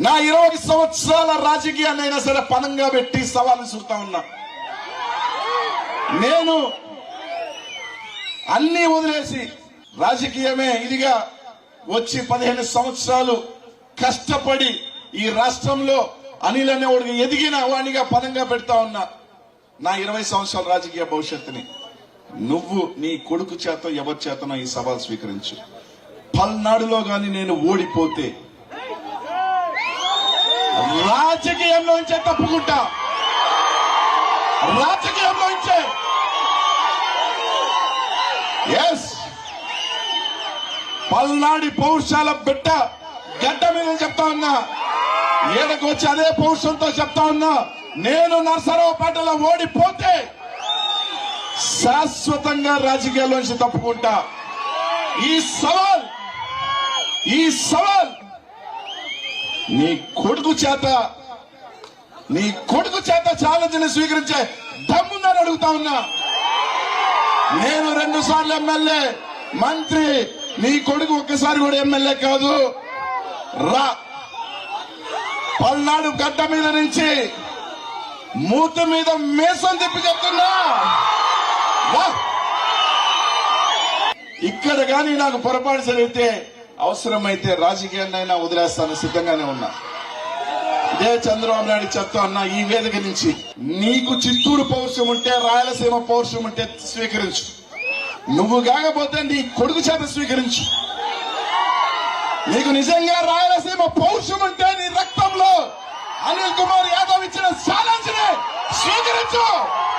నా ఇరవై సంవత్సరాల రాజకీయాన్ని అయినా సరే పనంగా పెట్టి సవాలు చూస్తా ఉన్నా. నేను అన్ని వదిలేసి రాజకీయమే ఇదిగా వచ్చి పదిహేను సంవత్సరాలు కష్టపడి ఈ రాష్ట్రంలో అనిల్ అనేవాడికి ఎదిగిన వాడిగా పదంగా పెడతా ఉన్నా. నా ఇరవై సంవత్సరాల రాజకీయ భవిష్యత్తుని నువ్వు నీ కొడుకు చేత ఎవరి చేతనో ఈ సవాల్ స్వీకరించు. పల్నాడులో గాని నేను ఓడిపోతే రాజకీయంలో రాజకీయంలోంచే తప్పుకుంటా. రాజకీయంలో రాజకీయంలోంచే ఎస్ పల్నాడి పౌరుషాల బిడ్డ గడ్డ మీద చెప్తా ఉన్నా. ఏడకు వచ్చి అదే పౌరుషంతో చెప్తా ఉన్నా. నేను నర్సరావుపేటలో ఓడిపోతే శాశ్వతంగా రాజకీయాల్లోంచి తప్పుకుంటా. ఈ సవాల్ ఈ సవాల్ నీ కొడుకు చేత నీ కొడుకు చేత ఛాలెంజ్ని స్వీకరించే దమ్ముందని అడుగుతా ఉన్నా. నేను రెండు సార్లు ఎమ్మెల్యే మంత్రి నీ కొడుకు ఒక్కసారి కూడా ఎమ్మెల్యే కాదు. రా. పల్నాడు గడ్డ మీద నుంచి మూత మీద మేసం తిప్పి చెప్తున్నా. ఇక్కడ కానీ నాకు పొరపాటు జరిగితే అవసరమైతే రాజకీయాన్నైనా వదిలేస్తాను సిద్ధంగానే ఉన్నా. ఇదే చంద్రబాబు నాయుడు చెప్తా అన్న ఈ వేదిక నుంచి. నీకు చిత్తూరు పౌరుషం ఉంటే రాయలసీమ పౌరుషం ఉంటే స్వీకరించు. నువ్వు కాకపోతే నీ కొడుకు చేత స్వీకరించు. నీకు నిజంగా రాయలసీమ పౌరుషం ఉంటే నీ రక్తంలో అనిల్ కుమార్ యాదవ్ ఇచ్చిన